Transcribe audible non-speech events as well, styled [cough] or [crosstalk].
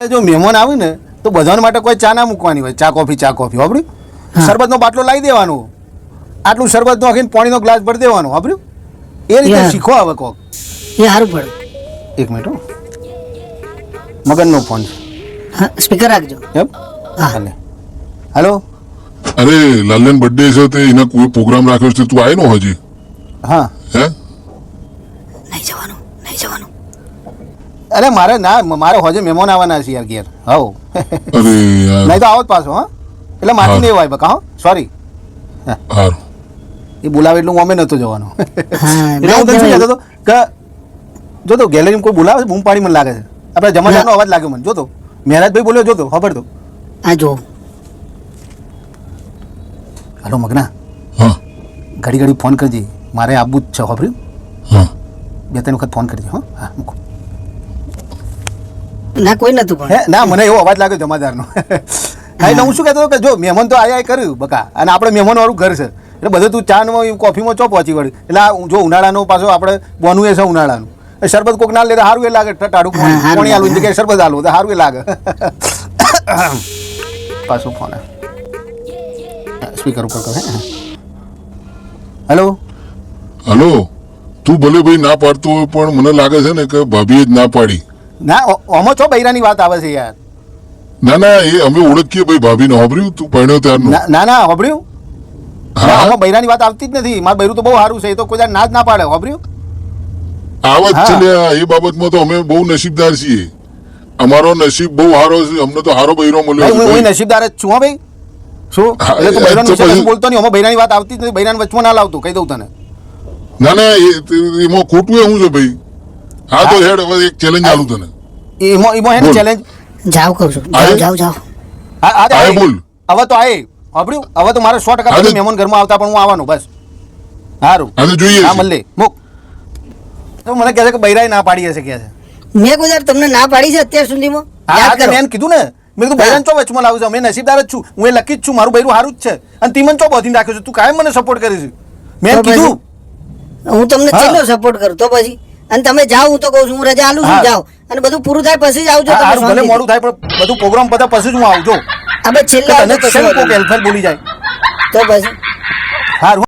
જો મહેમાન આવે ને તો બધાને માટે કોઈ ચા ના મૂકવાની હોય. ચા કોફી ચા કોફી વાપર્યું. શરબતનો બાટલો લાવી દેવાનો. આટલું શરબત નાખીને પાણીનો ગ્લાસ ભરી દેવાનો વાપર્યું એ રીતે. શીખો આવે કોક. એ સારું પડે. એક મિનિટ હો. મગનનો ફોન છે. હા સ્પીકર રાખજો. એમ હા. હાલે. હેલો. અરે લાલન બર્થડે છે તે એના કોઈ પ્રોગ્રામ રાખ્યો છે તું આવ્યો હજી? હા. હે નહીં જવાનું નહીં જવાનું અરે મારે ના મારે હોજે મહેમાન આવવાના છે યાર ઘેર. હવ અરે યાર. નહીં તો આવો જ પાછો હા. એટલે માથી. નહીં હોય બકા હા. સોરી એ બોલાવે એટલું હું અમે નહોતો જવાનો. હા, [laughs] એટલે હું કહેતો હતો કે જો તો ગેલેરીમાં કોઈ બોલાવે બૂમ પાડી મને લાગે છે. આપણે જમાદારનો અવાજ લાગ્યો મને. જોતો મહેરાજભાઈ બોલ્યો જોતો ખબર તો. આ જો. હાલો મગના. હા. ઘડી ઘડી ફોન કરજે. મારે આવવું જ છે ખબર હા. બે ત્રણ વખત ફોન કરજે હા. હા મૂકો. ના કોઈ નતું પણ. ના મને એવો અવાજ લાગ્યો જમાદારનો. [laughs] હા. એટલે હું શું કહેતો કે જો મહેમાન તો આયા કર્યું બકા અને આપણે મહેમાન વાળું ઘર છે. એટલે બધું તું ચા ને કોફીમાં ચો પહોંચી વળી. એટલે આ જો ઉનાળાનો પાછો આપણે બોનું એ છે ઉનાળાનું. એ શરબત કોક ના લે તો સારું એ લાગે. ટાડું પાણી આલું. જગ્યાએ શરબત આલું તો સારું એ લાગે. [coughs] પાછો ફોન સ્પીકર ઉપર કરે હેલો હલો તું ભલે ભાઈ ના પાડતો હોય પણ મને લાગે છે ને કે ભાભીએ જ ના પાડી. ના ઓમો છો બૈરાની વાત આવે છે યાર. ના ના એ અમે ઓળખીએ ભાઈ ભાભીને હોબર્યું તું પરણ્યો ત્યારનું ના. ના ના હોભળ્યું હા? આમાં બૈરાની વાત આવતી જ નથી. મારું બૈરું તો બહુ સારું છે એ તો કોઈ ના જ ના પાડે હોબર્યું આવત. છે એ બાબતમાં તો અમે બહુ નસીબદાર છીએ. અમારો નસીબ બહુ સારો છે અમને તો સારો બૈરો મળ્યો હું નસીબદાર જ છું હો ભાઈ. શું? એટલે તું બૈરાનું કશું બોલતો નહીં. અમે બૈરાની વાત આવતી જ નથી બૈરાને વચમાં ના લાવતું કહી દઉં તને. ના ના એમાં ખોટું એ શું છે ભાઈ? હા તો હેડ હવે એક ચેલેન્જ આલું તને. ઈમો ઈમો હેડ ચેલેન્જ જાવ કહું છું. જાવ જાવ જાઓ હા હા. બોલ. હવે તો આય હોભળ્યું હવે તો મારે સો ટકા મહેમાન ઘરમાં આવતા પણ હું આવવાનું બસ. સારું હવે જોઈએ હા મલ્લે મુક. તો મને કહે છે કે બૈરાએ ના પાડી હશે કે છે. મેં ગુજાર તમને ના પાડી છે અત્યાર સુધીમાં? યાદ કરો. મેં કીધું ને. મેં કીધું બૈરાન ચો વચમાં લાવું છું? મેં નસીબદાર જ છું. હું એ લકી જ છું. મારું બૈરું સારું જ છે. અને તીમન ચો બોધીને રાખ્યો છે? તું કાયમ મને સપોર્ટ કરીશ મેં? કીધું. હું તમને. કેટલો સપોર્ટ કરું? તો પછી? અને તમે જાઓ હું તો કહું છું હું રજા આલું છું જાઓ. અને બધું પૂરું થાય પછી જ આવજો હા, તમે ભલે મોડું થાય પણ બધું પ્રોગ્રામ પતા પછી જ હું આવજો. બસ છેલ્લે તને તો. હેલ્પર બોલી જાય? તો પછી. હારું